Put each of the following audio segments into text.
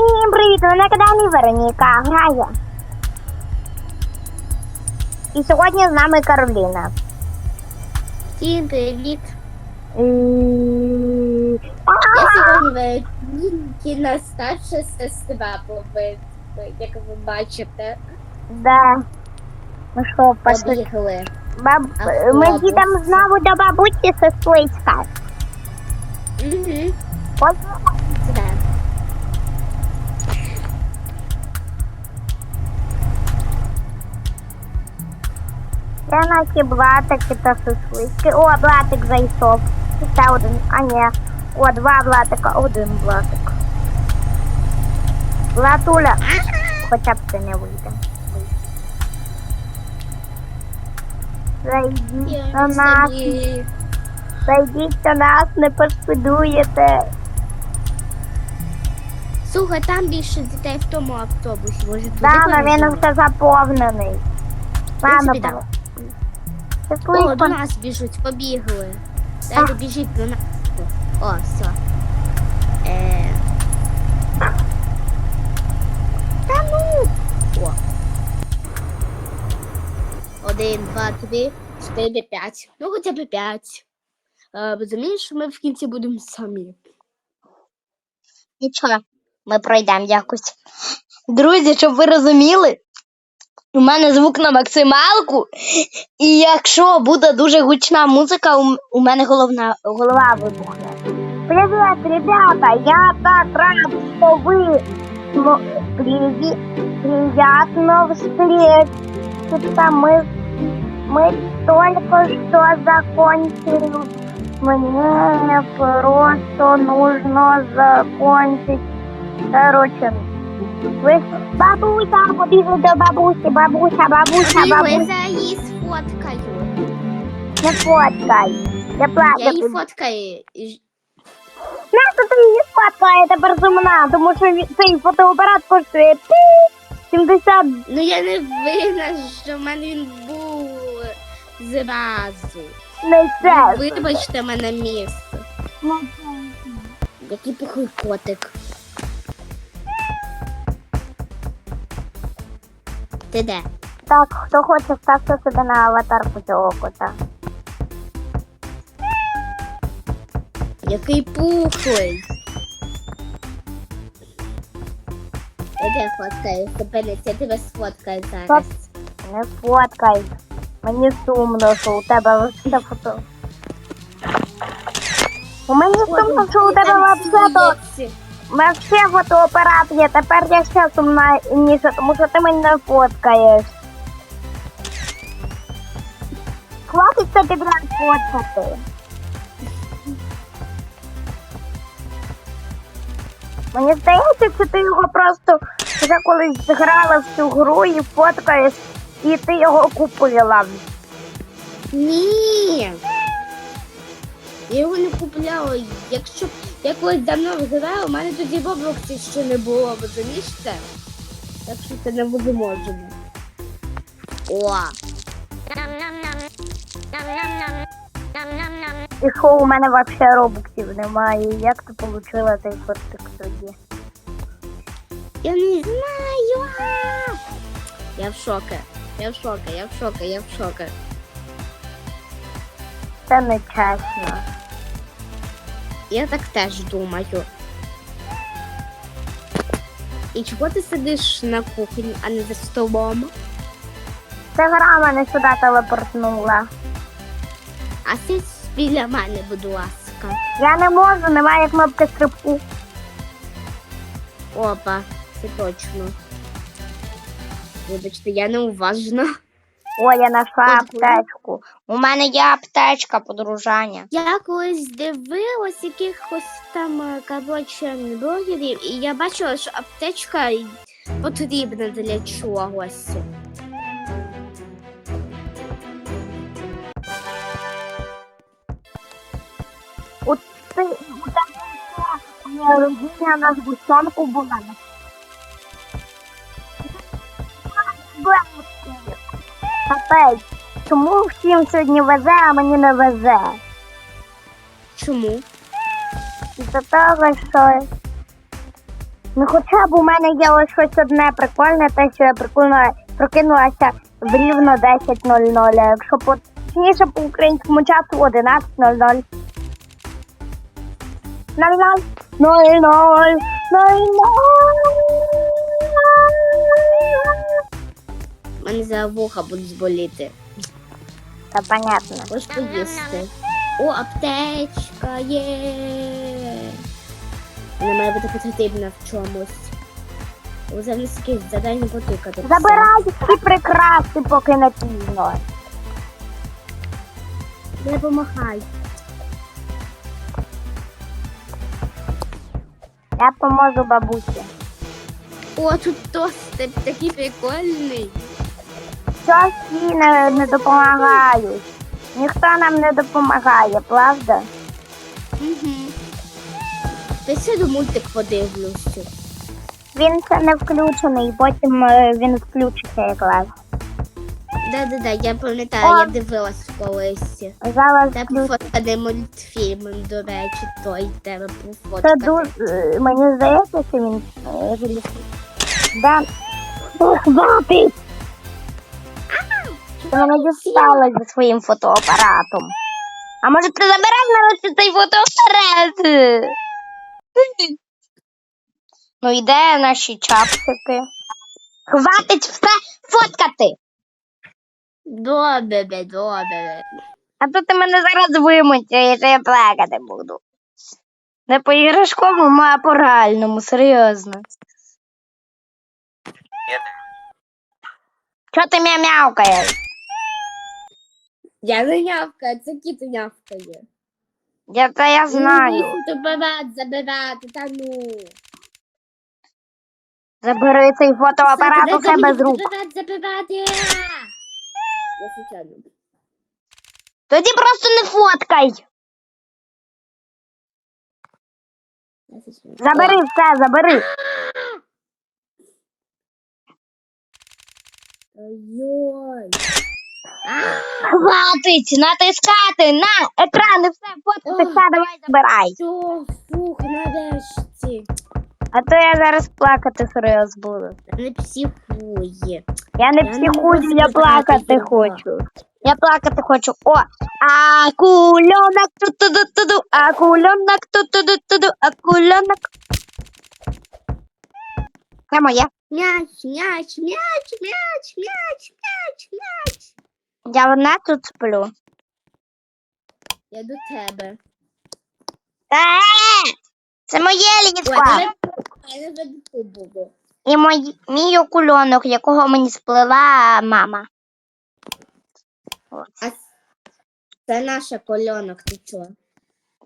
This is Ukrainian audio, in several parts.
Всім привіт! На каналі Вероніка грає. І сьогодні з нами Кароліна. Всім привіт! Я сьогодні Валентина старша сестра, бо ви, як ви бачите, Да. Ну що, пошли. побігли. Баб... Автобус. Ми їдемо знову до бабусі Сестрицька. Угу. Ось це наші блатики та сестрички. О, блатик зайшов. Ще один. А ні. О, два блатика, один блатик. Блатуля. Хоча б це не вийде. Зайдіть до нас. Зайдіть до нас, не пошкодуєте. Слухай, там більше дітей в тому автобусі. Може, туди Да, але він вже заповнений. Ладно, О, до нас біжуть, побігли. Дайте біжіть до нас. О, все. Е... Та ну! О. Один, два, три, чотири, п'ять. Ну, хоча б п'ять. Е, Розумієш, ми в кінці будемо самі. Нічого, ми пройдемо якось. Друзі, щоб ви розуміли, у мене звук на максималку, і якщо буде дуже гучна музика, у, мене головна, голова вибухне. Привіт, ребята! Я так рад, що ви смо- приві- приятно встретиться. Мы, мы только что закончили. Мне просто нужно закончить. Короче, ви бабуся, побігли до бабусі, бабуся, бабуся, бабуся. за її сфоткаю. Не фоткай. Я Я плачу. її фоткаю. Нащо ти її сфоткає тепер сумна, тому що цей фотоапарат коштує 70 Ну я не винна, що в мене він був зразу. не це. Вибачте мене місце. Який пухой котик. Ти де? Так, хто хоче, ставте себе на аватарку цього кота. Який пухлий. Тебе фоткаю, зупинись, я тебе сфоткаю зараз. Не фоткай. Мені сумно, що у тебе все фото. У мені сумно, що у тебе Там то сміється. фотоапарат є. Тепер я ще сумніша, тому що ти мене не фоткаєш. Хватить це тебе фоткати. Мені здається, що ти його просто вже колись зграла в цю гру і фоткаєш, і ти його купила. Ні. Я його не купляла. Якщо б я колись давно грала, у мене тоді в Роблоксі ще не було, розумієш це? Так що це не буде можемо. О! І що у мене взагалі робоксів немає. Як ти отримала цей фотик тоді? Я не знаю. Я в шоке. Я в шоке, я в шоке, я в шоке. Це не чесно. Я так теж думаю. І чого ти сидиш на кухні, а не за столом? Це гра мене сюди телепортнула. А сидь біля мене, будь ласка. Я не можу, немає кнопки стрибку. Опа, це точно. Вибачте, я неуважна. Ой, я знайшла аптечку. У мене є аптечка, подружання. Я колись дивилась якихось там, коротше, блогерів, і я бачила, що аптечка потрібна для чогось. У ти у тебе родина на згущенку була. Капець, чому всім сьогодні везе, а мені не везе? Чому? Із-за того, що Ну хоча б у мене є ось щось одне прикольне, те, що я прикольно прокинулася в рівно 10.00, а якщо точніше по українському часу 11.00. 00, 00, 00. Мене за вуха будуть зболіти. Та понятно. Ось поїсти. О, аптечка є. Вона має бути потрібна в чомусь. О, Зараз якесь завдання потикати. Забирай всі прикраси, поки не пізно. Не помахай. Я поможу бабусі. О, тут тостер такий прикольний. Їй не, не допомагають. Ніхто нам не допомагає, правда? Угу. Ти сяду мультик подивлюся. Він це не включений, потім е, він включиться якраз. Да-да-да, я пам'ятаю, я дивилась колись. Зараз Це включ... пофотканий мультфільм, до речі, той тебе Це пофоткати. дуже мені здається, що він е. Да. Ох, хватить! Ти мене дістала зі своїм фотоапаратом. А може ти забереш нарешті цей фотоапарат? Ну і де наші чапсики? Хватить все фоткати! Добре, добре. А то ти мене зараз вимучаєш, і я плакати буду. Не по іграшковому, а по реальному, серйозно. Чого ти м'явкаєш? Я не нявкаю, це кіт нявкає. Я це я знаю. Забирати, забирати, та ну. Забери цей фотоапарат у себе з рук. Забирати, забирати. Я случайно. Тоді просто не фоткай. Забери все, забери. Ой-ой. Хватить натискати на екран і все, фоткати, все, давай забирай. Що, фух, нарешті. А то я зараз плакати серйозно буду. Не психує. Я не Я не психую, можу я плакати його. хочу. Я плакати хочу. О, акуленок ту-ту-ду-ту-ду, акуленок ту-ту-ду-ту-ду, акуленок. Це моє. Мяч, мяч, мяч, мяч, мяч, мяч, мяч. Я одна тут сплю. Я до тебе. Це моє ліжко. І мій, мій окульонок, якого мені сплела мама. А це наша кольонок, ти чо?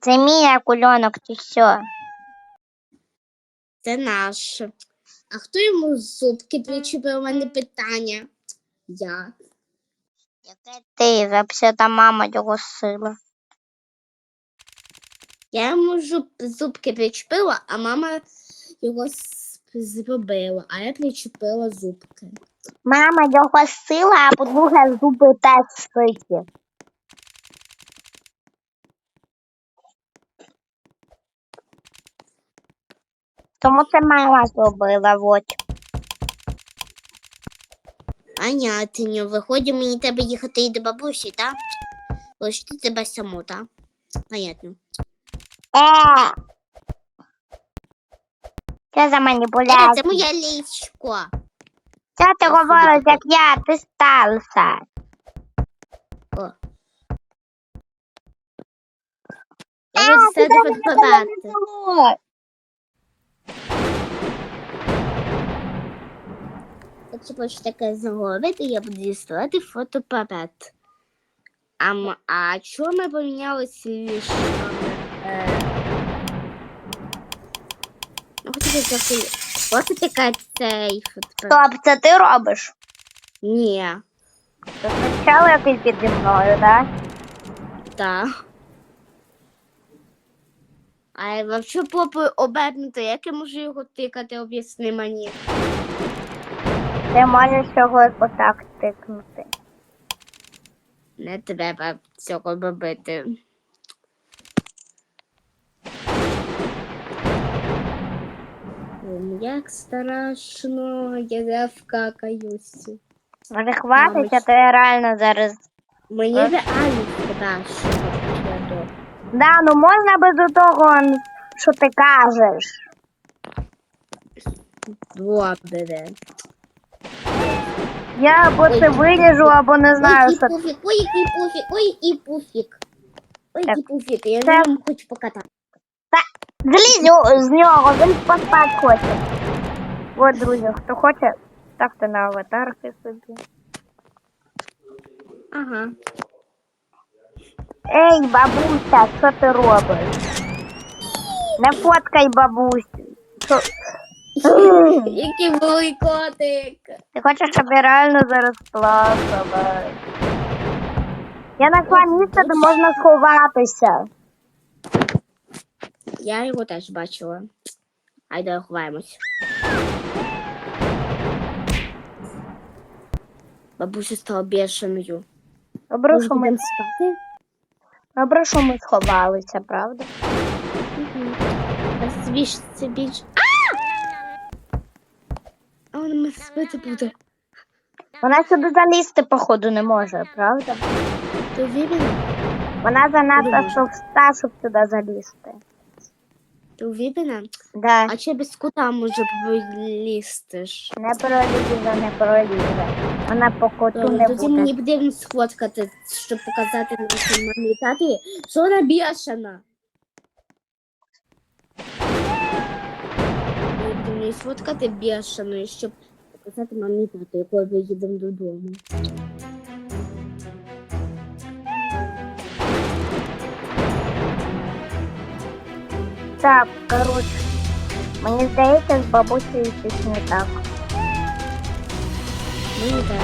Це мій окульонок, чи що? Це наш. А хто йому зубки причепив? У мене питання. Я. Яке ти, взагалі мама його сила. Я йому зуб, зубки причепила, а мама його зробила, а я причепила зубки. Мама його сила, а по-друге, зуби теж ситі. Тому це мама зробила, от. Понятно. Виходить, мені треба їхати і до бабусі, так? Лишити тебе саму, так? Понятно. Е! Що за Е, маніпуляція? це моє ліжко. Що ти говориш, як я, ти старша? О. Я буду сяду фотографувати. Якщо хочеш таке зробити, я буду діставати фотоапарат. А, а чому ми помінялися ліжками? Е... Ну, хоча б трохи... Ось така цей фотоапарат. Стоп, це ти робиш? Ні, Це спочатку якийсь піді мною, так? так. А якщо попою обернути, як я можу його тикати, об'ясни мені. Ти можеш його отак тикнути. Не треба цього робити. Ем, Як страшно, я завкакаюсь. Може хватить, а то я реально зараз. Мені реально страшно. Да, ну можна без того, що ти кажеш. Добре. Я або це виріжу, або не знаю, ой, що. який пуфік, ой, який пуфік, ой, і пуфік. Ой, Так. пуфік, я Це- ньому хочу покатати. Злізь з нього, він поспати хоче. От, друзі, хто хоче, ставте на аватарки собі. Ага. Ей, бабуся, що ти робиш? Не фоткай бабусю. Що? Який малий котик. Ти хочеш, щоб я реально зараз плакала? Я знайшла місце, де можна сховатися. Я його теж бачила. Айда ховаємось. Бабуся стала бешеною. Добре, що ми, спати? добре, що ми сховалися, правда? Звіжся більш. А вона мене спити буде. Вона сюди залізти, походу, не може, правда? Ти уверена? Вона занадто товста, щоб сюди залізти. Ти уверена? Да. А чи без кута може лізти ж? Не пролізе, не пролізе. Вона по коту не тоді мені буде. потрібно сфоткати, щоб показати нашій мамі і таті, що вона бешена. Мені сфоткати бешеною, щоб показати мамі тату, коли ми їдемо додому. Так, коротше. Мені здається, з бабусею щось не так. Мені теж.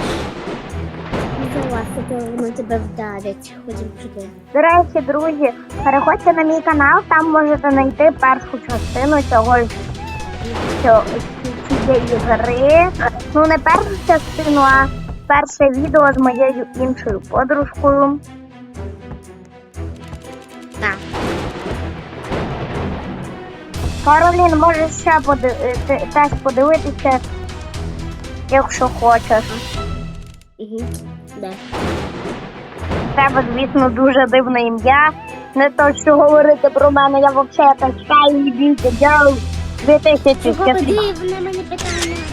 Не то воно тебе вдарять. Ходім сюди. До речі, друзі, переходьте на мій канал, там можете знайти першу частину цього ж- цього- цієї гри. Ну, не першу частину, а перше відео з моєю іншою подружкою. Так. Каролін, можеш ще поди... е, теж подивитися, якщо хочеш. Угу. Де? Тебе, звісно, дуже дивне ім'я. Не то, що говорити про мене, я взагалі так шаю бійте, дяу. 2000 Чого дивне мені питання?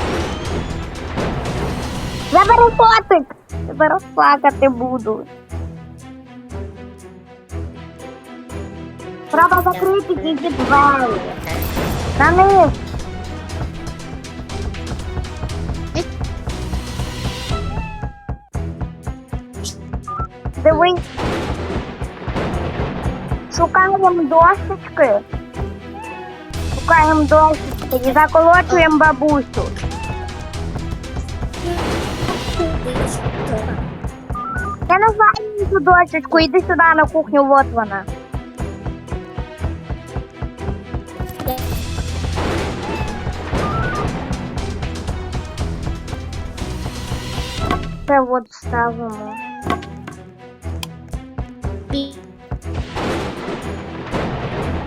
Забери фотик! Тебе розплакати буду. Треба закрити тільки двері. На них. Дивись. Шукаємо досочки. Шукаємо досочки і заколочуємо бабусю. Я не знаю цю дочечку, іди сюди на кухню, вот вона. Це от ставимо.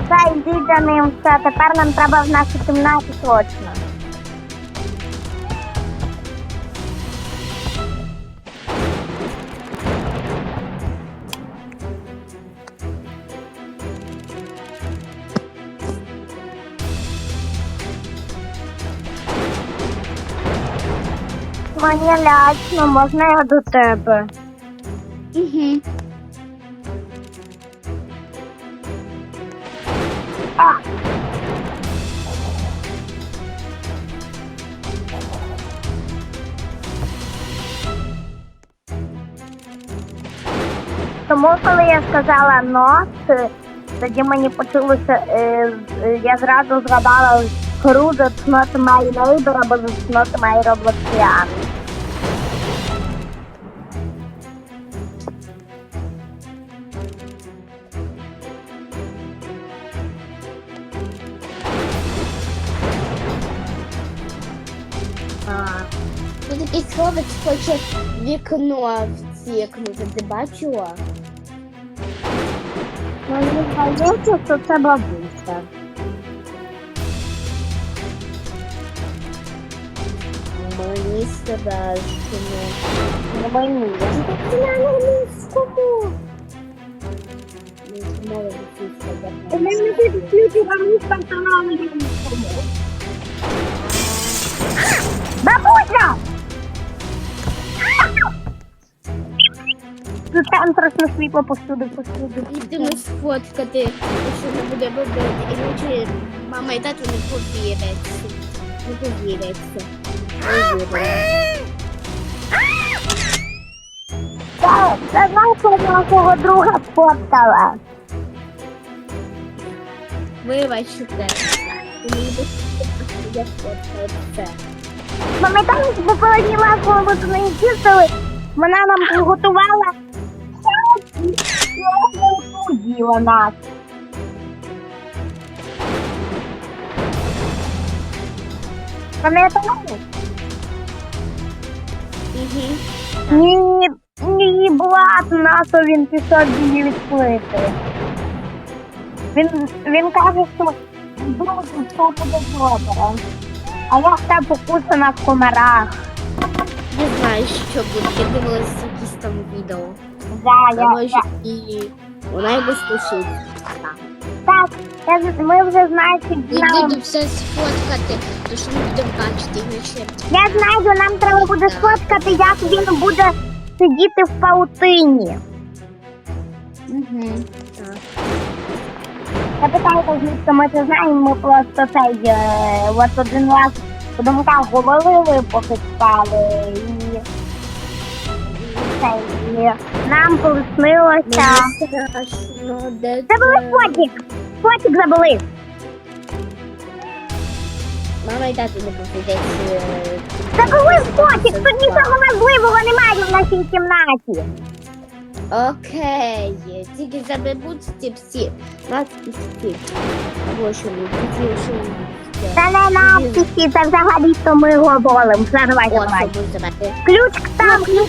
Та йди за ним, все, тепер нам треба в нашій кімнаті точно. Мені лячно, можна я до тебе? Угу. А. Тому, коли я сказала нос, тоді мені почулося, е, з- я зразу згадала гру That's not my neighbor або That's not my Robloxian. Хоче вікно втікнути, ти бачила? Мені здається, що це бабуся. Мені страшно. Не мені. Ти на англійському. Ну, У мене тут люди вам панталони. Бабуся! Тут там просто світло посуди, посуди. Йдемо сфоткати, що не буде робити. Іначе мама і тато не повіряться. Не повіряться. Не вірять. Так, це нашого нашого друга сфоткала. Вибачте. Я сфоткала це. Пам'ятаєш, попередній раз, коли ми туди їздили, вона нам приготувала їла нас. Пам'ятаєш? Угу. Ні, ні, блат НАТО він пішов її відплити. Він, він каже, що друзі, все буде добре. А я все покусана в комарах. Не знаю, що буде. Я дивилася якісь там відео. Да, я, Коротше, я, і вона його спушить. так, я, з- ми вже знаєте, знаємо. будемо все сфоткати, то що ми будемо бачити, іначе. Я знаю, нам треба буде сфоткати, як він буде сидіти в паутині. Угу. Так. Я питаю, звідки ми це знаємо, ми просто цей е, от один раз по думках говорили, поки спали, і, і цей, і нам де Забули фотик! Фотик забули! Мама і тато не повірять. Забули фотик! Тут нічого важливого немає в нашій кімнаті. Окей, тільки забудьте всі надписи. Або що ви хотіли, що Це не надписи, це взагалі то ми говоримо. Буде забати. Ключ там, ключ.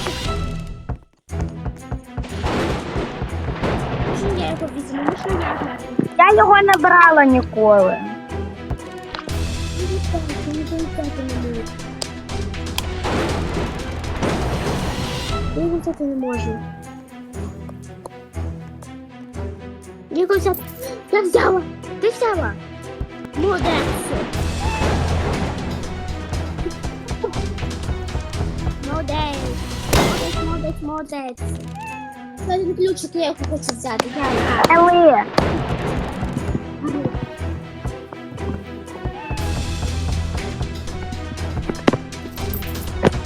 Я його не брала ніколи. Я його взяти не можу. Його взяти. Я взяла! Ти взяла! Молодець! Молодець! Молодець, молодець, молодець! Один ключик, я його хочу взяти. Ели.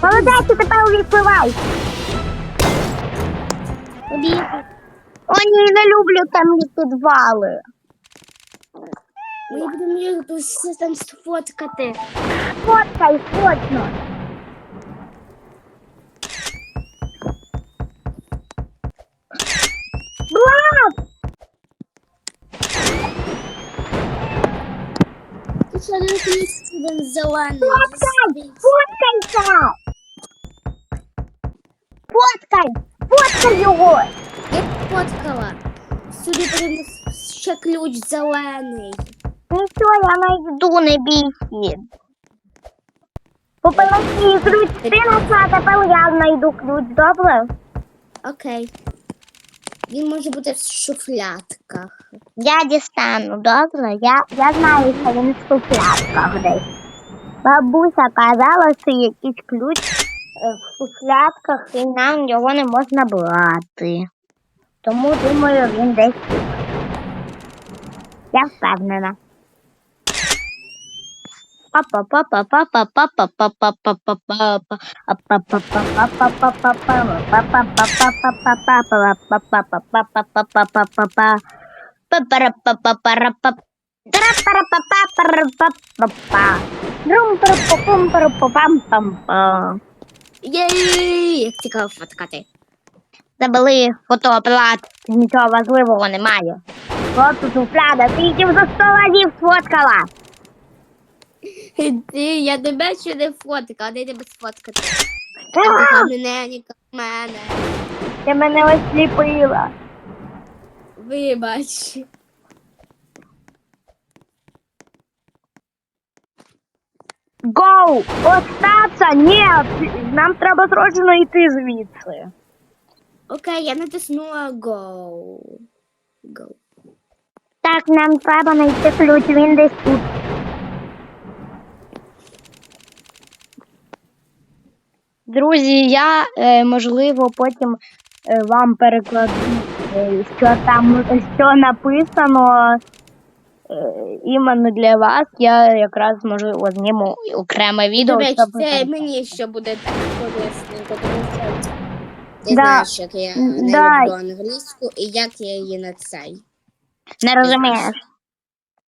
Молодець, ти тепер відпливай. О, ні, не люблю темні підвали. Ми будемо їх там сфоткати. Фоткай, точно. Один зелений. фоткай, фоткайся. Фоткай, фоткай його. Я фоткала. Сюди потрібно ще ключ зелений. Нічого, я найду, не бійся. Попелесі ключ ти знайшла, тепер я знайду ключ, добре? Окей. Він може бути в шуфлятках. Я дістану, добре? Я, я знаю, що він в шуфлятках десь. Бабуся казала, що якийсь ключ е, в шуфлятках і нам його не можна брати. Тому думаю, він десь. Я впевнена. Єй! Як цікаво фоткати. Забили фотоапарат, нічого важливого немає. Просто суфляда, ти їх за сто разів сфоткала. Ти, я тебе ще не фоткала, де тебе сфоткати. А ти мене, ні мене. Ти мене осліпила. Вибач. Гоу! Остаться! Ні! Нам треба срочно йти звідси. Окей, я натиснула Go. Go. Так, нам треба знайти ключ, він десь тут. Друзі, я е, можливо потім е, вам перекладу, е, що там що написано іменно для вас. Я якраз можливо зніму окреме відео. До речі, щоб це мені ще буде так корисненько, тому що ти Да. знаєш, як я не Да. люблю англійську і як я її на цей. не розумієш.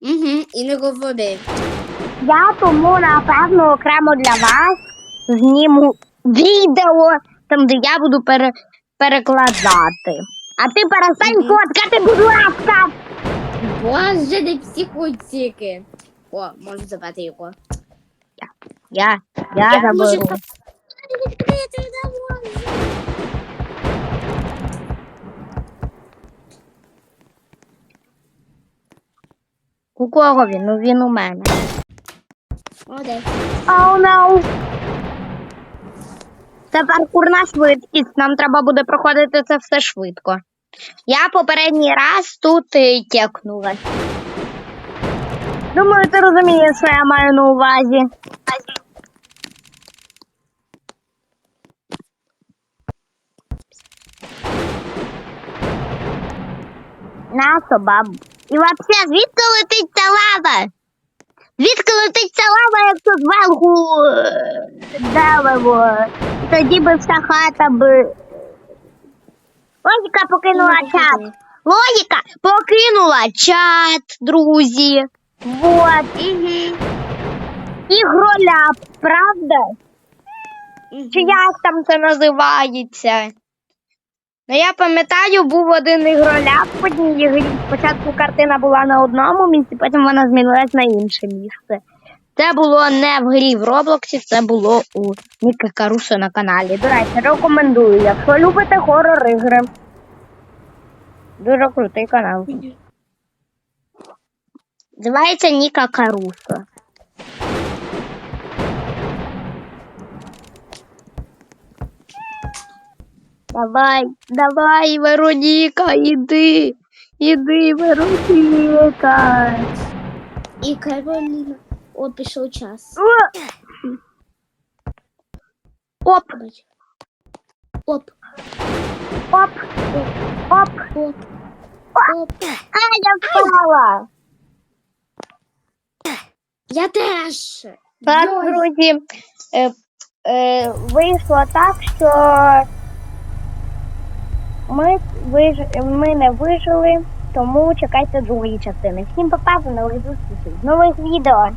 Угу, і не говори. Я тому напевно окремо для вас зніму відео, там де я буду пере, перекладати. А ти перестань Мгм. фоткати, будь ласка. Боже, не психотики. О, можу забрати його. Я, я, Я можу заберу. Відкрити можу. У кого він? Ну він у мене. Молодець. Oh no. Це паркурна швидкість. Нам треба буде проходити це все швидко. Я попередній раз тут і текнулась. Думаю, ти розумієш, що я маю на увазі. Насо, бабу. І взагалі, звідки летить ця лава? Звідки летить ця лава, якщо зверху е, дерево? Тоді би вся хата би. Логіка покинула Ну, чат. Логіка покинула чат, друзі. Вот. Ігроляп, правда? Чи як там це називається? Ну, я пам'ятаю, був один ігроляп в одній грі. Спочатку картина була на одному місці, потім вона змінилась на інше місце. Це було не в грі в Роблоксі, це було у Ніка Карусо на каналі. До речі, рекомендую, якщо любите хорор ігри. Дуже крутий канал. Називається Ніка Карусо. Давай, давай, Вероніка, іди. Іди, Вероніка. І Кароліна. О, пішов час. Оп, Оп, оп, оп. оп, оп. А, я впала. Я теж. Так, друзі, е, е, вийшло так, що ми, виж... ми не вижили, тому чекайте другої частини. Всім па-па, до нових зустрічей, нових відео.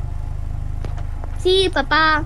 Всі, па-па.